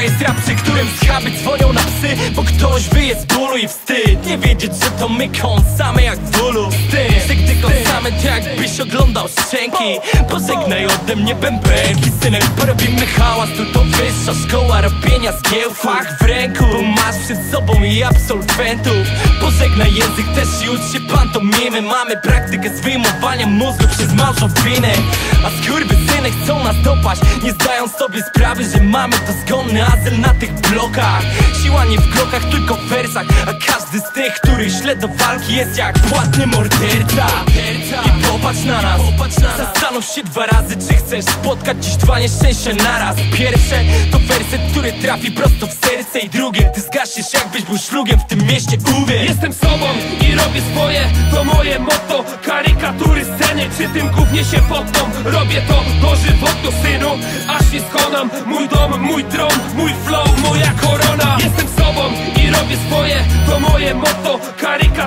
jest rap, przy którym schaby dzwonią na psy Bo ktoś wyje z bólu i wstyd. Nie wiedzieć, że to my kąsamy jak w bólu. Wstyd, że gdy kąsamy to jakbyś oglądał szczęki. Pożegnaj ode mnie bębenki Synek, porobimy hałas, tu to wyższa szkoła robienia zgieł Fach w ręku, bo masz przed sobą i absolwentów. Pożegnaj język, też ucz się pantomimy Mamy praktykę z wyjmowania mózgu przez małżowinę A skurwysyny chcą nas dopaść Nie zdają sobie sprawy, że mamy dozgonny azyl na tych blokach. Siła nie w krokach, tylko w wersach. A każdy z tych, który źle do walki jest jak płatny morderca. I popatrz na nas, zastanów się dwa razy Czy chcesz spotkać dziś dwa nieszczęścia naraz. Pierwsze to werset, który trafi prosto w serce I drugie, ty zwykłym szlugiem w tym mieście, Jestem sobą i robię swoje, to moje motto. Karykatury sceny, czy tym głównie się poddam. Robię to do żywotu synu, aż nie skonam. Mój dom, mój tron, mój flow, moja korona. Jestem sobą i robię swoje, to moje motto. Karykatury